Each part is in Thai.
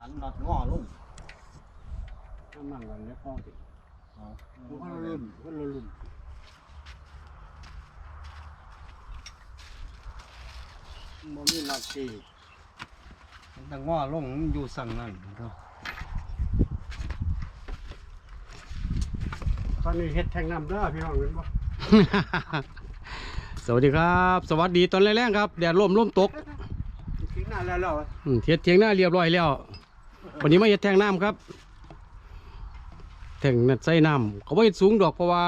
อันนัดง้อลงน้ำมันกันเนี่ยพ่อติเอาคนละรุ่นคนละรุ่นมันมีนักตีดังง้อลงมันอยู่สั่งนั่นเนาะ อนนี้เฮ็ดแทงน้ำเด้อพี่น้องเห็นบ่สวัสดีครับ สวัสดีตอนแรกๆครับแดดร่มร่มตกทิ้งหน้าแล้วแล้วอืมเทียดเทียงหน้าเรียบร้อยแล้ว วันนี้มาเฮ็ดแทงน้ำครับ แทงนัดใส่น้ำเขาบ่เฮ็ดสูงดอกเพราะว่า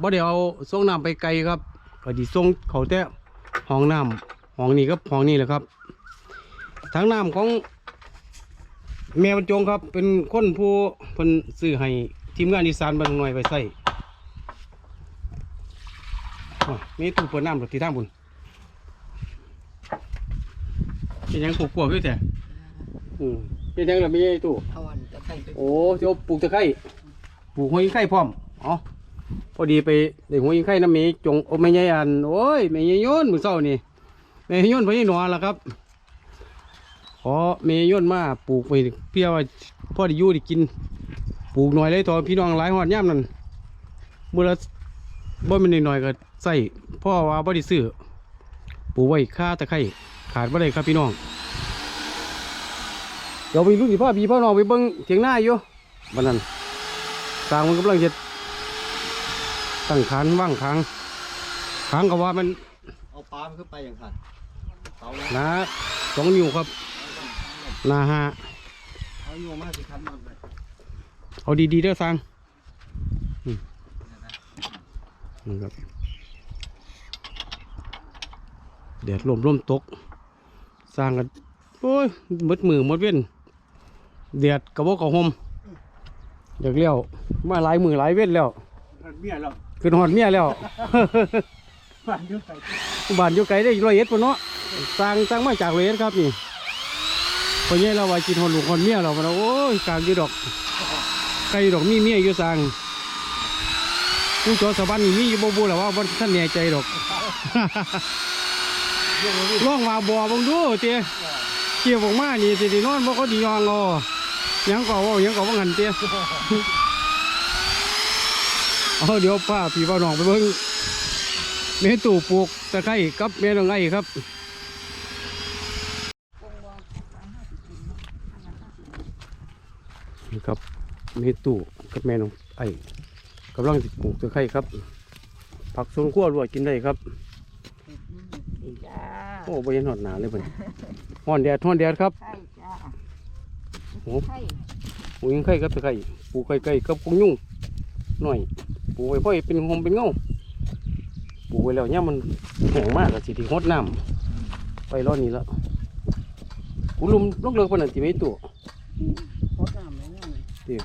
บ่ได้เอาส่งน้ำไปไกลครับก็สิส่งเขาแต่ห้องน้ำห้องนี้กับห้องนี้แหละครับทางน้ำของแม่บรรจงครับ เป็นคนผู้เพิ่นซื้อให้ ทีมงานอีสานบางหน่อยไปใส่อ้าวมีตู้เปิดน้ำหรือที่ทางบุญเป็นหยังปลูกกล้วยด้วยแต่อืมเป็นหยังล่ะไม่ใช่ตู้เอาอันตะไคร้ไปโอ้เดี๋ยวปลูกตะไคร้ปลูกหัวยิงไข่พร้อมอ๋อพอดีไปได้หัวยิงไข่น้ำเมจงโอ้ไม่ใช่อันโอ้ยไม่ใช่โยนมือเศร้านี่ไม่ใช่โยนไปหนอละครับขอเมย์โยนมาปลูกไปเพื่อว่าพ่อได้อยู่ได้กิน ปลูกหน่อยเลยตอนพี่น้องหลายหอดย่ำนั่นเมื่อละบ่เป็นหน่อยๆก็ใส่พ่อว่าบ่ได้ซื้อปลูกไว้ค่าตะไคร้ขาดบ่ได้ครับพี่น้องเดี๋ยวไปรุ่นสิพ่อพี่พ่อน้องไปเบิ่งเถียงหน้าอยู่บันนั้นสร้างมันกำลังจะตั้งขานว่างค้างค้างก็ว่ามันเอาปลามันขึ้นไปอย่างหันเตาแล้วหนาสองนิ้วครับหนาห้าเอาอยู่มาสิคันมันเลย เอาดีๆเด้อสร้างอืมนี่ครับแดดลมลมตก สร้างกันโอ้ยหมดมือหมดเว้นแดดกระบอกกระหมเด็กเลี้ยวมาหลายมือหลายเว้นแล้วเมียแล้วขึ้นหอดเมียแล้วบ้านอยู่ไกลบ้านอยู่ไกลได้ร้อยเอ็ดปุ่นเนาะสร้างสร้างมาจากร้อยเอ็ดครับนี่พอเนี้เราไว้กินหอดลูกหอดเมียเราพะเนาะโอ้ยกลางอยู่ดอก ไกลดอกมีเมียอยู่สร้างผู้จอสะบันนี่มีอยู่บ่บูแหละว่าบ่ท่านแน่ใจดอกร้องมาบ่บังดูเตี้ยเกี่ยวออกมานี่สิได้นอนบ่เขาดียองเอาหยังก็เว่าหยังก็ว่างันเตี้ยเอาเดี๋ยวป้าพี่ป้าน้องไปเบิ่งเมตู่ปลูกตะไคร้กับเมนองไงครับนี่ครับ เมตู่กับแม่น้องไอ้กำลังสิปลูกตะไคร้ครับ ผักสวนครัวรวยกินได้ครับ จ้าโอ้บริเวณหอดหนาเลยเพิ่นฮ้อนแดดฮ้อนแดดครับไข่จ้าโอ้ไข่ปลูกยังไข่กับตะไคร้ปลูกไก่ๆกับกุ้งยุ่งหน่อยปลูกไว้พ่อให้เป็นหมเป็นเงาปลูกไว้แล้วเนี่ยามมันแห้งมากก็สิที่ฮดน้ำไปรอดนี้แล้วกูลุมลกเลิกปานนั้นที่ไม่ตัว หดน้ำเลยเนี่ย เดี๋ยว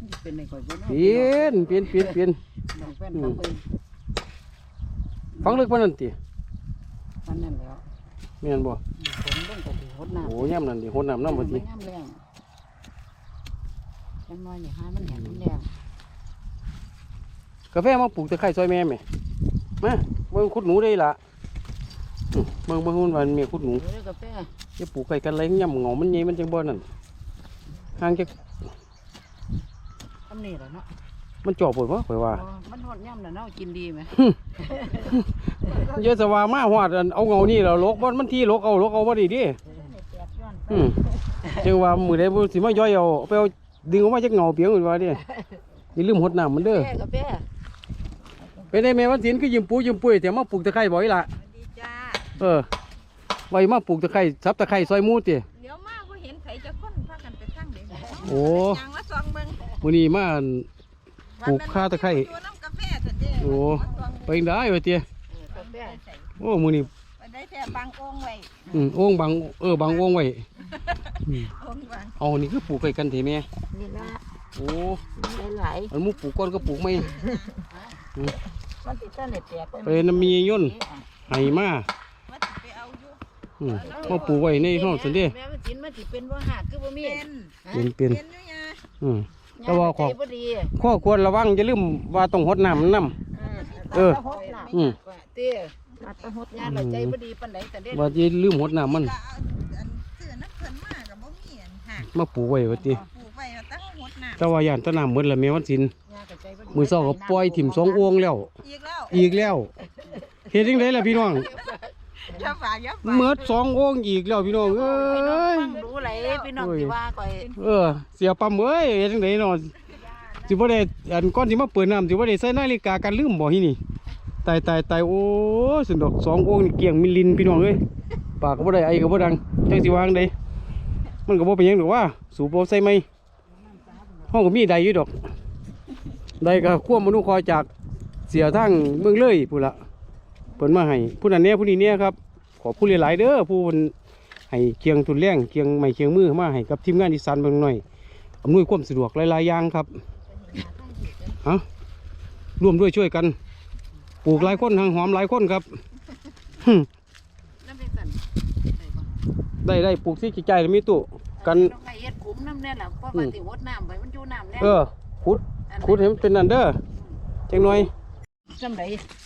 มันเป็น ในข่อยบ่เนาะเปลี่ยนเปลี่ยนเปลี่ยนเปลี่ยนน้องแฟนเขาไปฟังเลิกปานนั้นติอันนั้นแล้วแม่นบ่ผมต้องไปหดน้ำโอ้ยามนั้นดิฮดน้ำน้ำบ่ติน้ำแรงจังน้อยนี่หามันแห้งมันแรงกาแฟมาปลูกตะไคร้ซอยแม่แม่มาเบิ่งขุดหนูได้ล่ะอื้อเบิ่งเบิ่งมันว่าแม่ขุดหนูเดี๋ยวกาแฟจะปลูกไก่กันไรย่ำเหงามันใหญ่มันจังบ่นั่นห่างจากทำนี่แหละเนาะมันจ่อปวดวะข่อยว่า อ๋อมันหดย่ำน่ะเนาะกินดีไหมเยอะสว่ามาหอดอันเอาเงานี่แล้วลกบ่มันที่ลกเอาลกเอาบ่ดีเดิแตกย้อนไปอืมจังว่ามือใดบ่สิมาย่อยเอาเอาไปเอาดึงออกมาจากเงาเปียงอื่นว่าเดิอย่าลืมหดน้ำมันเด้อกาแฟเป็นได้แม่วันศีลคือยืมปูยืมปุ้ยแต่มาปลูกตะไคร้บ่อีหล่ะ ดีจ้า เออ ไว้มาปลูกตะไคร้ซับตะไคร้ซอยหมูติ เดี๋ยวมาก็เห็นไผจะค้นพากันไปทั้งเด็กโอ้ ยังว่าซองเบิ่ง มื้อนี้มาอันปลูกข้าวตะไคร้อยู่น้ำกาแฟซะเด้โอ้ไปจั่งได้ว่าติกาแฟโอ้มื้อนี้ไปได้แท้บางองค์ไว้อืมโอ่งบังเออบังโอ่งไว้อืมองค์บางเอานี่คือปลูกไก่กันเถแม่นี่ละโอ้หลายอันหมูปลูกก้อนก็ปลูกไม่ๆมันติดต้นเล็ดแตกเป็นน้ำมีย่นไห้มาว่าสิไปเอาอยู่อืมมาปลูกไว้ในห้องสันเด้แม่มันสินมันสิเป็นบ่หักคือบ่มีเป็นเป็นเป็นเป็นอยู่ยาอืม แต่ว่าขอใจบ่ดีข้อควรระวังอย่าลืมว่าต้องหดน้ำมันน้ เออหดน้ำอืมเตี้ยมาตะหดยาเราใจบ่ดีปานใดแต่เด็ดำว่าอย่าลืมหดน้ำมัน ก็เอาอันซื้อน้ำเพิ่นมาก็บ่มีอันหักมาปลูกไว้ว่าติปลูกไว้เอาแตั้งหดน้ำแต่ว่าย่านต้นน้ำหมดแล้วแม่วันสินยาก็ใจบ่ดีมือเศร้าก็ปล่อยถิ่มสองโอ่งแล้วอีกแล้วอีกแล้วเฮ็ดจังไดล่ะพี่น้อง อย่าฝากอย่าฝากเมิดสองโอ่งอีกแล้วพี่น้องเอ้พี่น้องยฟังรู้ไหลพี่น้องสิว่าก่อยเออ เสียปั๊มเอ้ยเฮ็ดจังไดเนาะสิบ่ได้อันก่อนสิมาเปิดน้ำสิบ่ได้ใส่นาฬิกากันลืมบ่ที่นี่ตายตายตายโอ้ยสุดดอกสองโอ่งนี่เกลี้ยงมิลลินพี่น้องเอ้ยปากก็บ่ได้ไอก็บ่ดังจังสิวางไดมันก็บ่เป็นหยังดอกว่า สูบบ่ใส่ไหมห้องก็มีใดอยู่ดอกใดก็ควบมนุษย์คอยจากเสียทั้งเมืองเลยพุ่นละ เปิดมาให้ผู้นั้นเนี่ยผู้นี้เนี่ยครับขอผู้หลายๆเด้อผู้เพิ่นให้เคียงทุนแรงเคียงไม้เคียงมือมาให้กับทีมงานอีสานเบิ่งหน่อยอำนวยความสะดวกหลายๆอย่างครับเอาร่วมด้วยช่วยกัน ปลูกหลายคนทางหอมหลายคนครับน้ำเป็นสันได้บ่ได้ได้ปลูกที่จิใจแล้วมีตู้กันต้องให้เฮ็ดขุมน้ำแน่ล่ะเพราะว่าสิหดน้ำไปมันอยู่น้ำแน่เออขุดขุดให้มันเป็นนั่นเด้อจังหน่อยจำได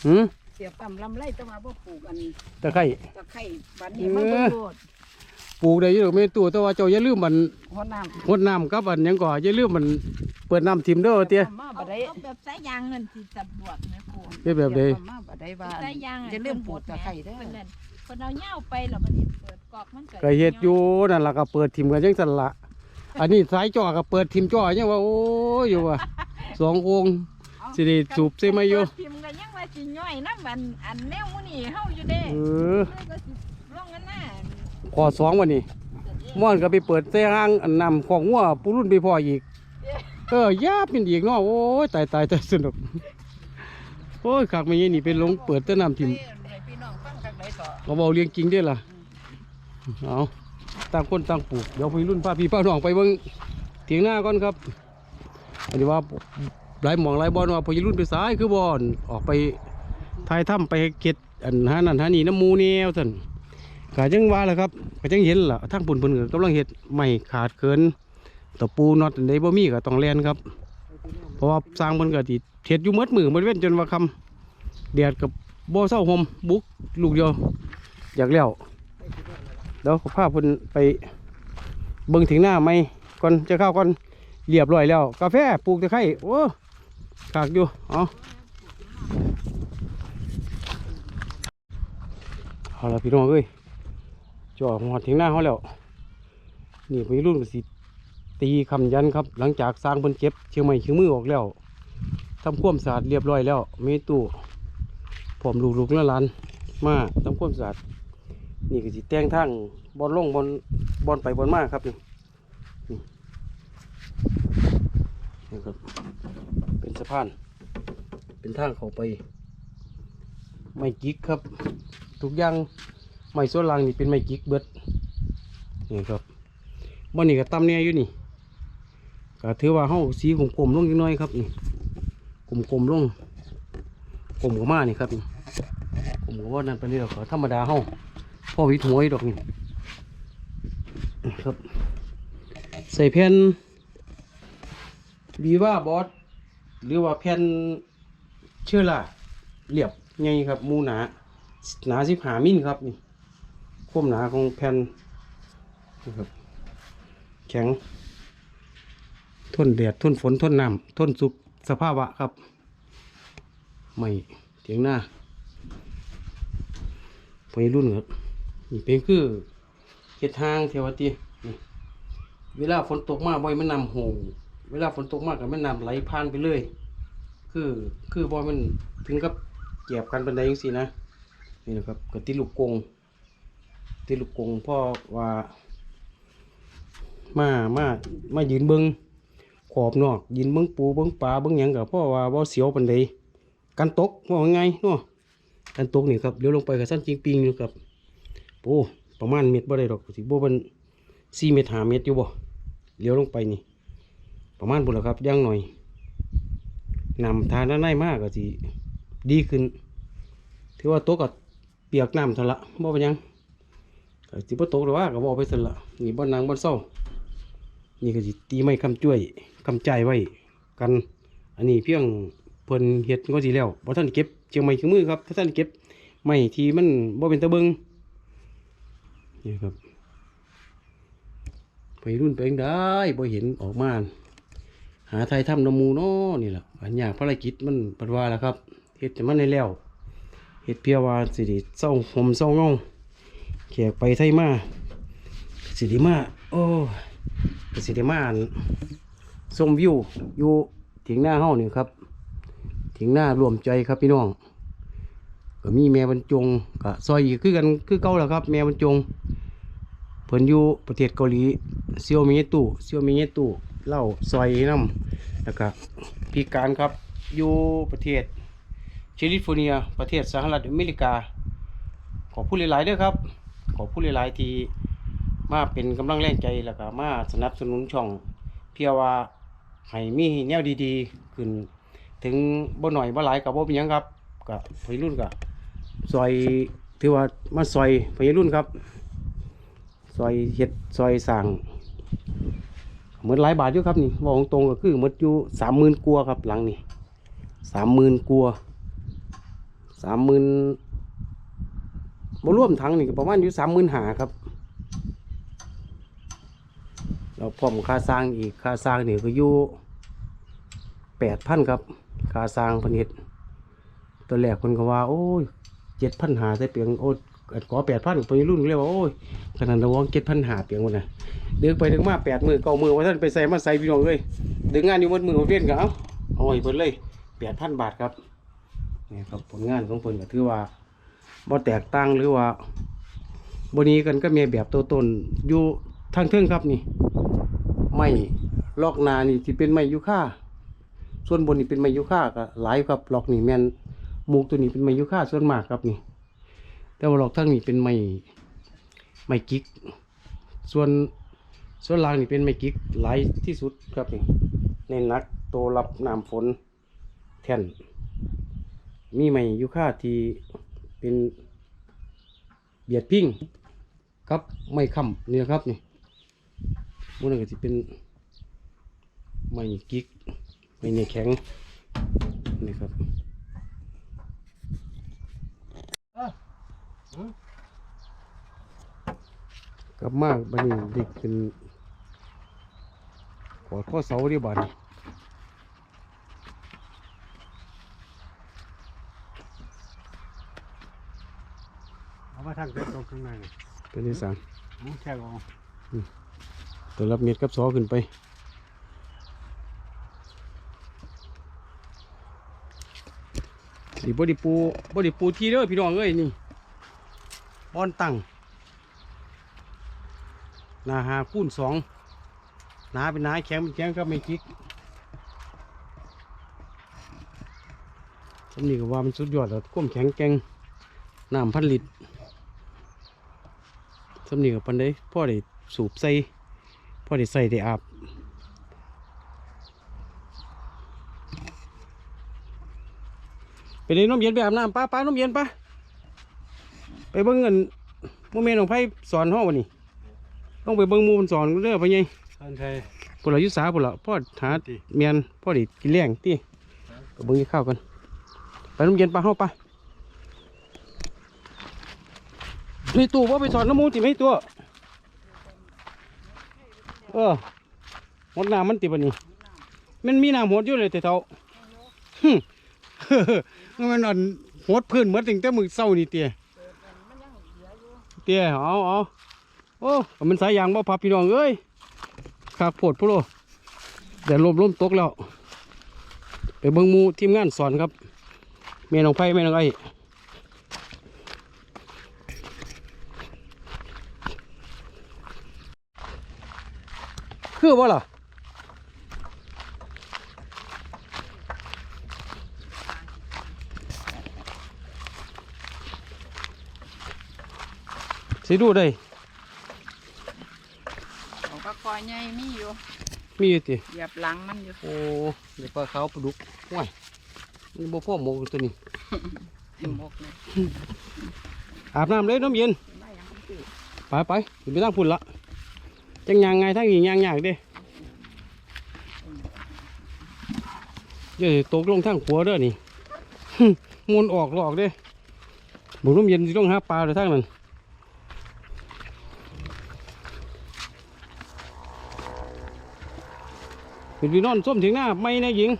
หืมเสียปั๊มลำไรแต่ว่าบ่ปลูกอันตะไคร้ ตะไคร้บัดนี้มันบ่โดดปลูกได้อยู่ดอกมีตู้แต่ว่าเจ้าอย่าลืมมันหดน้ำงดน้ำกับอันหยังก่ออย่าลืมมันเปิดน้ำทิมเด้อเตี้ยมาเอาบ่ได้เอาแบบสายยางนั่นสิสะดวกนะครูเฮ็ดแบบใดมาบ่ได้ว่าสายยางอย่าลืมปลูกตะไคร้เด้อ เพิ่นนั่นเพิ่นเอาเหย้าไปแล้วมันสิเปิดกอกมันเกิดก็เฮ็ดอยู่นั่นล่ะก็เปิดทิมกันจังซั่นละอันนี้สายจ่อก็เปิดทิมจ่อยังว่าโอ้ยอยู่ว่าสององค์สิได้สูบใส่ไหมอยู่เปิดพิมพ์ กันยังว่าสิย่อยน้ำอันอันแนวหมื้นี้เฮาอยู่เด้เออเลยก็สิลงกันหน้าขอสองวันนี้ม่อนก็ไปเปิดใส่ห้างอันนำของงัวปูรุ่นไปพ่ออีก เออยาบเป็นอีกเนาะโอ้ยตายตายตายสนุกโอ้ยขากไม่ยี่นี่เป็นลงเปิดแต่น้ำทิมให้พี่น้องฟังจักไดต่อเราเบาเลี้ยงจริงเด้อล่ะเอาต่างคนต่างปลูกเดี๋ยวพี่รุ่นพาพี่ป้าน้องไปเบิ่งเถียงหน้าก่อนครับอันนี้ว่า หลายหมองหลายบอลว่าพี่รุ่นไปสายคือบอลออกไปทายถ้ำไปเก็ดอันหานั่นหานี่น้ำมูแนวท่านก็จังว่าแหละครับก็จังเห็นล่ะทั้งปุ่นเพิ่นก็กำลังเฮ็ดไม่ขาดเกินตะปูน็อตอันบ่มีก็ต้องแลนครับ เพราะว่าสร้างเพิ่นก็สิเฮ็ดอยู่หมดมือหมดเว้นจนว่าคำแดดกับบ่เศร้าหมบุกลูกเดียวอยากเลี้ยวเดี๋ยวขอพาพิ่นไปเบิ่งถึงหน้าไหมก่อนจะเข้าก่อนเรียบร้อยแล้ว กาแฟปลูกตะไคร้โอ้ ขากอยู่ เอาเอาละพี่น้องเอ้ยจ่อหัวถึงหน้าเขาแล้ว นี่วัยรุ่นสิ ตีคำยันครับ หลังจากสร้างเพิ่นเจ็บเชียงใหม่เชียงมือออกแล้วทำความสะอาดเรียบร้อยแล้วมีตู้พร้อมลูกๆแล้วหลานมาทำความสะอาดนี่ก็สิแต่งทางบอลลงบอลบอลไปบอลมาครับนี่นี่ครับ สะพาน เป็นทางเข้าไปไม้กิกครับ ทุกอย่างไม้ส่วนล่างนี่เป็นไม้กิกเบิดนี่ครับบอนี่ก็ตำเนี่ยอยู่นี่ก็ถือว่าเฮาสีกลมๆลงจักหน่อยครับนี่กลมๆลงกลมกว่ามานี่ครับนี่กลมกว่านั่นไปเรื่อยขอธรรมดาเฮาพ่อวิถวยดอกนี่ครับ ใส่แผ่นบีว่าบอส หรือว่าแผ่นเชื่อล่ะเรียบไงครับมูหนาหนาสิบหามิลครับนี่ควมหนาของแผ่นนะครับแข็งทนแดดทนฝนทนน้ำทนสุกสภาวะครับ ไม่เถียงหน้าไปรุ่นครับนี่เป็นคือเห็ดทางเทวตีนี่เวลาฝนตกมาบ่อยมันนำโหง เวลาฝนตกมากกับแมันนำไหลผ่านไปเลย คือ คือบ่มันถึงกับเก็บกันบันไดจังซี่นะ นี่นะครับก็ติลูกกงติลูกกงพราะว่า มา มา มายืนเบิงขอบนอก ยืนเบิงปูเบิงปลาเบิงหยังกับพราะว่าบ่เสียวปันใดกันตกว่าไงเนาะกันตกนี่ครับเดี๋ยวลงไปกับสั้นจริงปิงอยู่ครับโอ้ประมาณเม็ดบ่ได้ดอกสิบ่เป็นสี่เม็ดหาเม็ดอยู่บ่เลี้ยวลงไปนี่ ประมาณบุญละครับย่างหน่อยนำทานด้านในมากก็สิดีขึ้น ถือว่าโต๊ะกับเปียกน้ำท่าละบ่เป็นยังสิบ่ตกหรือว่าก็บอกไปสั่นละนี่บ่นางบ่เศร้า นี่ก็สิตีไม้คำจ้วยคำใจไว้กัน อันนี้เพียงเพิ่นเฮ็ดก็สิแล้วบ่ทันเก็บเชียงใหม่คืองมือครับถ้าท่านเก็บไม้ที่มันบ่เป็นตะเบิงนี่ครับไปรุ่นไปเองได้บ่เห็นออกมา หาไทยทำน้ำหมูเนาะนี่แหละอันยากภารกิจมันปัดว่าแล้วครับเฮ็ดจะมันได้แล้วเฮ็ดเพียว่าสิริเศร้าหมเศร้าเงาแขกไปไทยมาสิริมาโอ้สิริมาอั่นชมวิวอยู่ถึงหน้าเฮานี่ครับถึงหน้ารวมใจครับพี่น้องก็มีแม่บรรจงก็ซอยอีกคือกันคือเก่าแล้วครับ แม่บรรจงเพิ่นอยู่ประเทศเกาหลีเซียวมีตู้เซียวมีตู้ เล่าซอยน้ำแล้วก็พี่การครับอยู่ประเทศแคลิฟอร์เนีย ประเทศสหรัฐอเมริกา ขอพูดหลายๆด้วยครับ ขอพูดหลายๆที่มาเป็นกำลังแรงใจแล้วก็มาสนับสนุนช่อง เพียว่าให้มีแนวดีๆ ขึ้น ถึงบ่หน่อยบ่หลายกับบ่เป็นยังครับกับวัยรุ่นกับซอยถือว่ามาซอยวัยรุ่นครับซอยเฮ็ดซอยสั่ง เหมือนหลายบาทอยู่ครับนี่บอกตรงๆก็คือเหมดอนอยู่สามหมื่นกัวาครับหลังนี่สามหมื่นกัวสามหมื่นบ่รวมทั้งนี่ก็ประมาณอยู่สามหมื่นหาครับ เราพร้อมค่าสร้างอีกค่าสร้างนี่ก็อยู่แปดพันครับค่าสร้างพันเฮ็ดตัวแรกคนก็ว่า โอ้ยเจ็ดพันหาใส่เปียงโอ้ ขอแปดพันไปรุ่นเรียกว่าโอ้ยขนาดราวองเจ็ดพันหาเปียงวันน่ะดึงไปดึงมาแปดมือเก้ามือว่าท่านไปใส่มาใส่พี่น้องเลยดึงงานอยู่หมดมือของเรียนก็เอาเอาให้เพิ่นเลยแปดพันบาทครับนี่ครับผลงานของเพิ่นก็ถือว่าบ่แตกต่างหรือว่าบนี้กันก็มีแบบตัวตนอยู่ทางเทิงครับนี่ไม้ลอกนานี่ที่เป็นไม้ยูค่าส่วนบนนี่เป็นไม้ยูค่าก็หลายครับลอกนี่แมนหมูกตัวนี้เป็นไม้ยูค่าส่วนมากครับนี่ แต่ว่าลอกทั้งนี้เป็นไม้ไม้กิก ส่วนส่วนล่างนี่เป็นไม้กิกหลายที่สุดครับนี่ในนักโตวรับน้ำฝนแท่นมีไม้ยูคาที่เป็นเบียดพิ้งครับไม้ค้ำนี่นะครับนี่มันก็จะเป็นไม้กิ๊กไม้เนแข็งนี่ครับ กลับมาบันนี้เด็กเป็นขอข้อเสาเรียบร้อยเอามาทางเด็ดตรงข้างในนี่เป็นที่สามหมูแค่เอาตัวรับเม็ดกับซอขึ้นไปสีบไดิปูบไดิปูที่เด้อพี่น้องเอ้ยนี่บอนตั้งห นาหาคูณสองนาเป็นนาแข็งเป็นแข็งก็ไม่คิกสำนี่ก็ว่ามันสุดยอดแล้วก้มแข็งแกร่งน้ำพันลิตรสำนีกับปันได้พ่อได้สูบใส่พ่อได้ใส่ได้อาบไปเลยน้ำเย็นไปอาบน้ำป้าป้าน้ำเย็นป้าไปเบิ้งเงินโมเมนของไพ่สอนห้องวันนี้ ต้องไปเบิ้งหมูมันสอนเด้อไปไงท่านไทย พวกเราอยุสาพวกเราพ่อหาเมียนพ่อไดิกินแรงตีก็เบิ้งกินข้าวกันไปน้ำเย็นป้าห้องป้าในตู้ว่าไปสอนน้ำหมูจิไม่ตัวเออหดน้ำมันติบันนี้มันมีน้ำหดอยู่เลยแต่เท่าหึ มันอันหดพื้นเหมือนตั้งแต่มือเศร้านี่เตี้ยเตี้ยเอาเอา โอ้มันสายยางบ่พับพี่น้องเอ้ยขากโพดพุโรแต่ลมลมตกแล้ว ไปเบิ่งมูทีมงานสอนครับแม่น้องไผ่แม่น้องไอ้คือว่าล่ะสิดูได้ เอาปลาคอย ใหญ่มีอยู่มีอยู่ติเหยียบหลังมันอยู่โอ้เดี๋ยวปลาขาวปลาดุกห่วยมันบ่พ่อหมกตัวนี้ไอ้หมกเลยอาบน้ำเลยน้ำเย็นไม่ยังไม่ตื่นไปไปสิไปทางพุ่นละจังยางไงทั้งยิงยางยากเด้เดี๋ยวตกลงทางขัวเด้อนี่มูลออกหลอกเด้บุรุ่มเย็นสิต้องหาปลาเลยทางนั้น เป็นพี่นอนส้มถึงหน้าไม่นะหญิง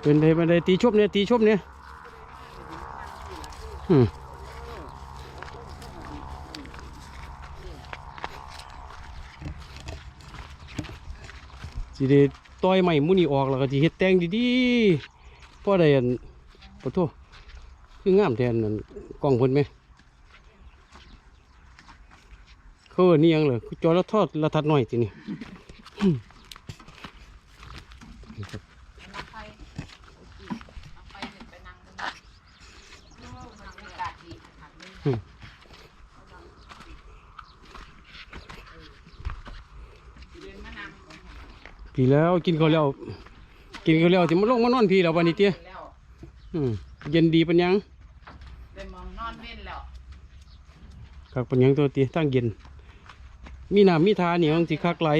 เป็นไดเป็นไดตีชบเนี่ยตีชบเนี่ยอืมสิได้ต่อยใหม่มุนี่ออกแล้วก็สิเฮ็ดแต่งดีๆพ่อได้อันขอโทษคืองามแทนนั่นกล้องเพิ่นไหม เขาเอิ้นนี่ยังเลยจอละทอดละทัดหน่อยทีนี่เอาไปเอาไปเดี๋ยวไปนั่งตรงนั้นโอ้มันอากาศดีค่ะนี่เดินมานั่งพี่แล้วกินเขาวแล้ว กินเขาวแล้วที่มันลงมานอนพี่แล้ววันนี้เตี้ยแล้วอืมเย็นดีปัญญังไปมองนอนเว้นแล้วคักปัญญังตัวเตี้ยตั้งเย็น มีน้ำมีทานี่มันสิคักไหล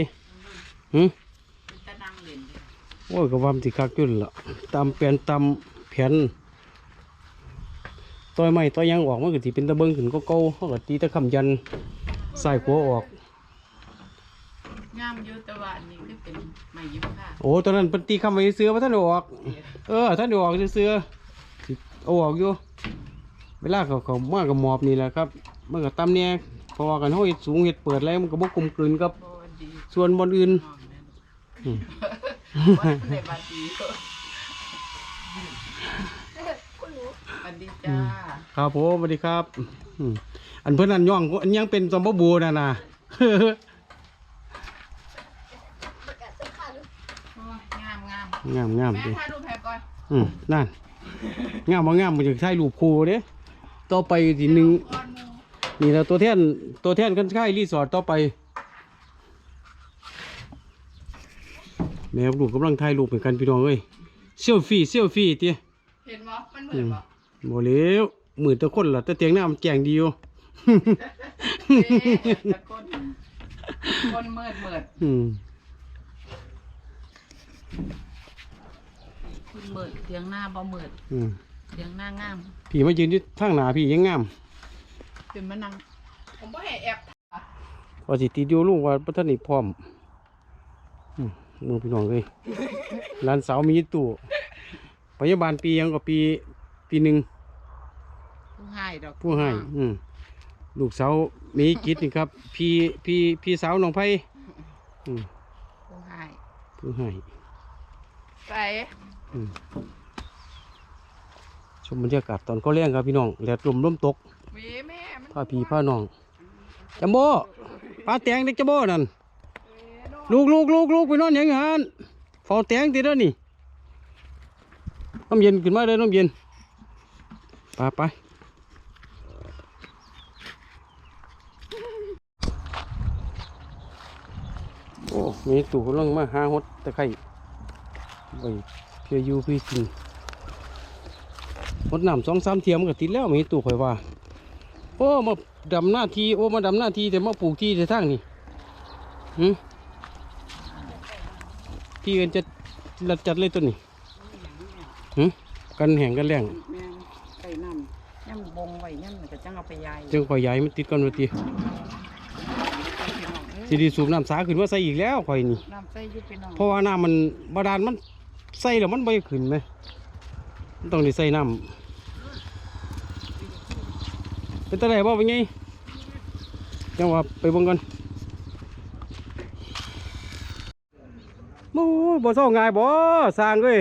หึเป็นตะนั่งเล่นอยู่โอ้ยก็วามนสิคักอยุ่นนละตามแผนตามแผนต่อยไม้ต่อยหยังออกมันก็สิเป็นตะเบิงขึ้นก็เก่าเขาก็ตีตะคำยันใส่ขัวออกงามอยู่แต่ว่าอันนี้คือเป็นไม้ยิ้มค่ะโอ้ตอนนั้นเป็นตีคำไว้เสื้อมาท่านได้ออก เออท่านได้ออกเสื้อๆสิเอาออกอยู่เวลาเขาเขามากับหมอบนี่แหละครับมันก็ตำเนี่ย เพราะว่ากันเขาเห็ดสูงเห็ดเปิดอะไรมันก็บกกลมกลืนกับโบดีส่วนบนอื่นมองนั่นอืมว่าในบัดดีบัดดีจ้าครับผมสวัสดีครับอืมอันเพื่อนอันย่องอันยังเป็นซอมบบูน่ะนะ โอ้ยงามงามงามงามแม่ดิถ่ายรูปแพรก่อนอืมนั่นงามมางามมันจะใช้รูปครูเด้ต่อไปทีหนึ่งก้อนหมู นี่แหละตัวแทนตัวแทนกันค่ายรีสอร์ทต่อไปแม่ลูกกำลังถ่ายรูปเหมือนกันพี่น้องเอ้ยเซลฟี่เซลฟี่เตี้ยเห็นบ่มันเหมือนบ่โมเลวมือแตะคนล่ะแต่เตียงหน้ามันแจงดีอยู่เอ๊ะตะคนคนเมิดเมิดอืมคุณเมิดเถียงหน้าบ่เมิดอืมเถียงหน้างาม พี่มายืนที่ทางหน้าพี่ยังงาม เป็นมานั่งผมบ่ให้แอบพอสิติดอยู่ลุงว่าพระท่านนี่พร้อมอืมมือพี่น้องเลยหลานสาวมีตู้พยาบาลปียังก็ปีปีหนึ่งผู้ให้ดอกผู้ให้อืมลูกสาวมีกิจนี่ครับ พี่พี่พี่สาวน้องไผ่อืมผู้ให้ผู้ให้ใส่อืม ชมบรรยากาศตอนเขาเลี้ยงครับพี่น้องแดดลมลมตกแม่แม่มันพาพี่พาน้องจัมโบ้ปลาแตงเด็กจัมโบ้นั่นลูกลูกลูกลูกไปนอนอย่างหันเฝ้าแตงติเด้อนี่น้ำเย็นขึ้นมาเลยน้ำเย็นไปไปโอ้มีตู่กำลังมาหาหดตะไคร่ไปเพื่ออยู่เพื่อกินห ดน้ำสองสามเทียมนก็ติดแล้วมีตู่ข่อยว่าโอ้มาดำหน้าทีโอ้มาดำหน้าทีแต่มาปลูกที่ในทางนี่หืมที่กันจะรัดจัดเลยตัวนี้หืมกันแห่งกันแรงแม่ไก่น้ำย่ำบงไว้ย่ำก็จังเอาไปยายจึงข่อยใหญ่มันติดกันมาทีสิไดีสูบน้ำสาขึ้นมาใส่อีกแล้วข่อยนี่น้ำใส่อยุพี่น้องเพราะว่าน้ำมันบาดาลมันใส่แล้วมันไม่ขึ้นไหมมันต้องได้ใส่น้ำ เป็นตะไลบ่เป็นไงจังว่าไปเบิ่งกันโอ้ยบ่เศร้าง่ายบ่สร้างเอ้ย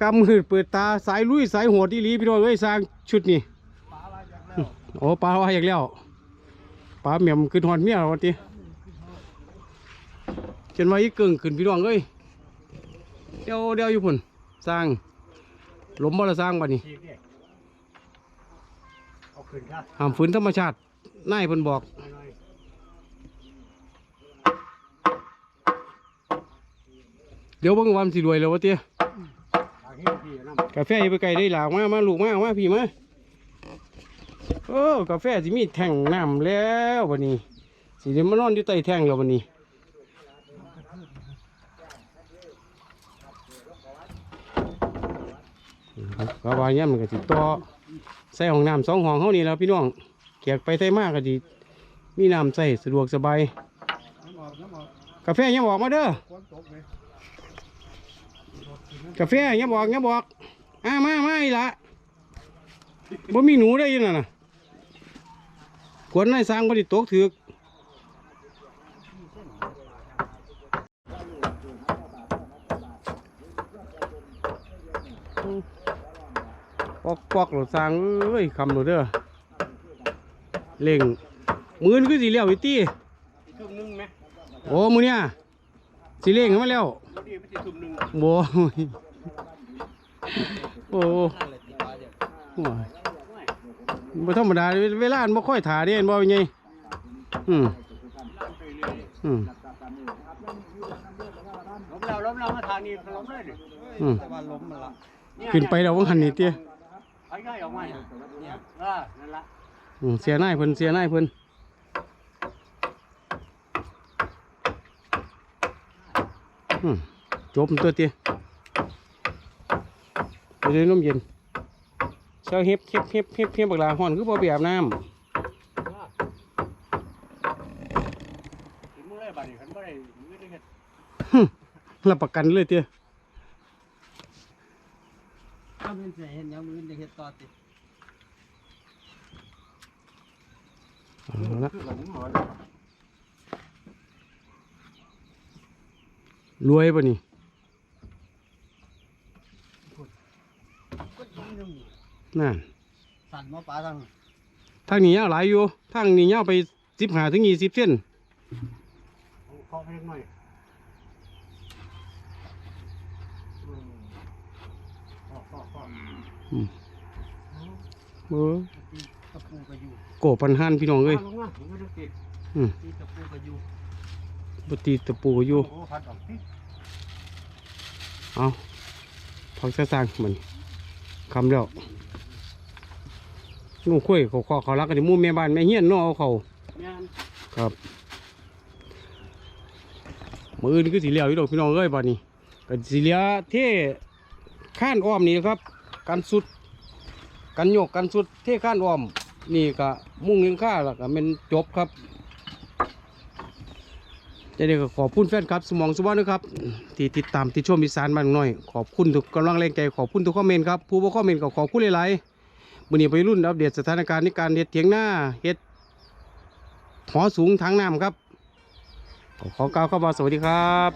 กำมือเปิดตาสายลุยสายโหดอีหลีพี่น้องเอ้ยสร้างชุดนี้โอ้ปลาว่าอยากแล้วปลาเหมียมขึ้นหอดเมียแล้ววันทีจนว่าอีเกิงขึ้นพี่น้องเอ้ยเดี๋ยวเดี๋ยวอยู่พุ่นสร้างหลมบ่ละสร้างบัดนี้ ทีนี่เอาขึ้นครับห้ามฝืนธรรมชาตินายเพิ่นบอกหน่อยเดี๋ยวเบิ่งวามันสิรวยแล้ววะเตี้ยทางเฮ็ดพี่น้ำกาแฟอย่าไปไกลได้หลากมามาลูกมามาพี่มาโอ้กาแฟสิมีแท่งน้ำแล้ววันนี้สิเดี๋ยวมานอนอยู่ใต้แท่งแล้ววันนี้ครับก็ว่าเนี่ยมันก็สิต่อ ใส่ห้องน้ำสองห้องเท่านี้แล้วพี่น้องเกียกไปไทยมากก็ดีมีน้ำใส่สะดวกสบายกน้ำออกกาแฟยังบอกมาเด้อกาแฟอย่าบอกอย่าบอกอ่ามามาอีละบ่มีหนูได้ยินน่ะนะกวดนายสร้างบ่ได้ตกถือ อกปอกหลดสร้างเอ้ยคำหลดเด้อเล่งมือนคือสีเหลียวอีตี้ทุ่มนึงไหมโอ้มือเนี่ยสีเล่งให้มาแล้วพอดีไปสิทุ่มนึงโบโอ้นั่นแหละติดปลาเดี๋ยวโหบ่ธรรมดาเวลาอันบ่ค่อยถ่าเด้เห็นบ่เป็นไงอืมอืมล้มแล้วล้มแล้วมาทางนี้ล้มเลยดิอืมแต่ว่าล้มมันละขึ้นไปแล้วว่าหันนี่เตี้ย ไอ้ง่ายออกมาเนี่ยเนี่ยเออนั่นละอืมเสียหน้ายเพิ่นเสียหน้ายเพิ่นอืมจบตัวเตี้ยไปเลยน้ำเย็นเช้าเฮ็บเฮ็บเฮ็บเฮ็บเฮ็บบักลาฮ้อนคือบ่ไปอาบน้ำถึงมือเลยบาดนี้ขันบ่ได้มือได้เฮ็ดรับประกันเลยเตี้ย ถ้าเป็นเสียเห็นอยังมือจะเห็ดต่อติ เอา ละคือหลังหมดรวยป่ะนี่ก็ยิงหนึ่งนั่นสั่นมาปลาทางทางนี้ยาวหลายอยู่ทางนี้ยาวไปสิบหาถึงยี่สิบเส้นเคาะไปหน่อยเออตีตะปูก็อยู่ โกปันหันพี่น้องเอ้ยลงมาผมไม่ต้องติดอืมตีตะปูก็อยู่บตีตะปูอยู่โอ้พัดออกสิเอาพักซะสร้างมันคำแล้วนุ่งคุยเขาขอเขารักกันที่หมู่แม่บ้านแม่เฮียนเน้อเอาเขาแม่นครับมืออื่นคือสีเหลียวอยู่ดอกพี่น้องเอ้ยบ้านนี้ก็สีเหลียเท่ข้านอ้อมนี่ครับ กันสุด กันโยกกันสุดเท่ข้านอ้อม นี่ก็มุ่งเลี้ยงข้าแล้วก็เป็นจบครับจะได้ขอบคุณแฟนครับ สมองสวรรณนะครับ ที่ติดตามติดชมอีสานบ้านหน่อย ขอบคุณทุกกำลังแรงใจขอบคุณทุกคอมเมนต์ครับผู้บ่คอมเมนต์ก็ขอบคุณหลายๆมื่อนี้ไปรุ่นอัปเดตสถานการณ์ในการเฮ็ดเถียงหน้าเฮ็ดหอสูงทางน้ำครับ ขอกล่าวเข้ามาสวัสดีครับ